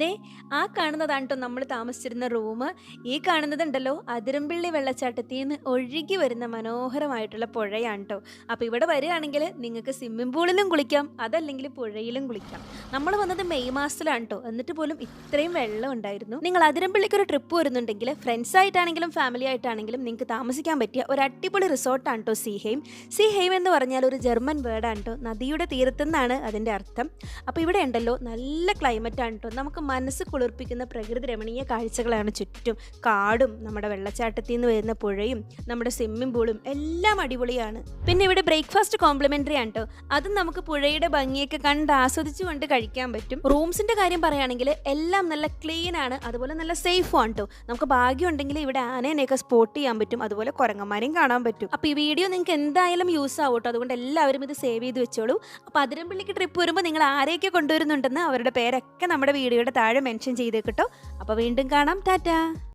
ദേ ആ കാണുന്നതാണ് കേട്ടോ നമ്മൾ താമസിച്ചിരുന്ന റൂം ഈ കാണുന്നതുണ്ടല്ലോ അതിരമ്പിള്ളി വെള്ളച്ചാട്ടത്തിൽ നിന്ന് ഒഴുകി വരുന്ന മനോഹരമായിട്ടുള്ള പുഴയാണ് കേട്ടോ അപ്പോൾ ഇവിടെ വരികയാണെങ്കിൽ നിങ്ങൾക്ക് സ്വിമ്മിംഗ് പൂളിലും കുളിക്കാം അതല്ലെങ്കിൽ പുഴയിലും കുളിക്കാം. നമ്മൾ വന്നത് മെയ് മാസത്തിലാണ് കേട്ടോ എന്നിട്ട് പോലും ഇത്രയും വെള്ളം ഉണ്ടായിരുന്നു. നിങ്ങൾ അതിരമ്പിള്ളിക്ക് ഒരു ട്രിപ്പ് വരുന്നുണ്ടെങ്കിൽ ഫ്രണ്ട്സ് ആയിട്ടാണെങ്കിലും ഫാമിലി ആയിട്ടാണെങ്കിലും നിങ്ങൾക്ക് താമസിക്കാൻ പറ്റിയ ഒരു അടിപൊളി റിസോർട്ടാണ് കേട്ടോ സീഹെയിം എന്ന് പറഞ്ഞാൽ ഒരു ജർമ്മൻ വേർഡാണ് കേട്ടോ നദിയുടെ തീരത്തുനിന്നാണ് അതിന്റെ അർത്ഥം. അപ്പോൾ ഇവിടെ ഉണ്ടല്ലോ നല്ല ക്ലൈമറ്റ് ആണ് കേട്ടോ നമുക്ക് മനസ്സ് കുളിർപ്പിക്കുന്ന പ്രകൃതി രമണീയ കാഴ്ചകളാണ് ചുറ്റും. കാടും നമ്മുടെ വെള്ളച്ചാട്ടത്തിൽ നിന്ന് വരുന്ന പുഴയും നമ്മുടെ സ്വിമ്മിംഗ് പൂളും എല്ലാം അടിപൊളിയാണ്. പിന്നെ ഇവിടെ ബ്രേക്ക്ഫാസ്റ്റ് കോംപ്ലിമെന്ററി ആണ് കേട്ടോ അതും നമുക്ക് പുഴയുടെ ഭംഗിയൊക്കെ കണ്ട് ആസ്വദിച്ചുകൊണ്ട് കഴിക്കാൻ പറ്റും. റൂംസിന്റെ കാര്യം പറയുകയാണെങ്കിൽ എല്ലാം നല്ല ക്ലീൻ ആണ് അതുപോലെ നല്ല സേഫും ആണ് കേട്ടോ നമുക്ക് ഭാഗ്യം ഉണ്ടെങ്കിൽ ഇവിടെ ആനേനെയൊക്കെ സ്പോട്ട് ചെയ്യാൻ പറ്റും അതുപോലെ കുരങ്ങന്മാരെയും കാണാൻ പറ്റും. അപ്പോൾ ഈ വീഡിയോ നിങ്ങൾക്ക് എന്തായാലും യൂസ് ആവും കേട്ടോ അതുകൊണ്ട് എല്ലാവരും ഇത് സേവ് ചെയ്ത് വെച്ചോളൂ. അപ്പോൾ അതിരമ്പള്ളിക്ക് ട്രിപ്പ് വരുമ്പോൾ നിങ്ങൾ ആരെയൊക്കെ കൊണ്ടുവരുന്നുണ്ടെന്ന് അവരുടെ പേരൊക്കെ നമ്മുടെ വീഡിയോയുടെ താഴെ മെൻഷൻ ചെയ്തേക്കട്ടോ അപ്പോൾ വീണ്ടും കാണാം. ടാറ്റാ.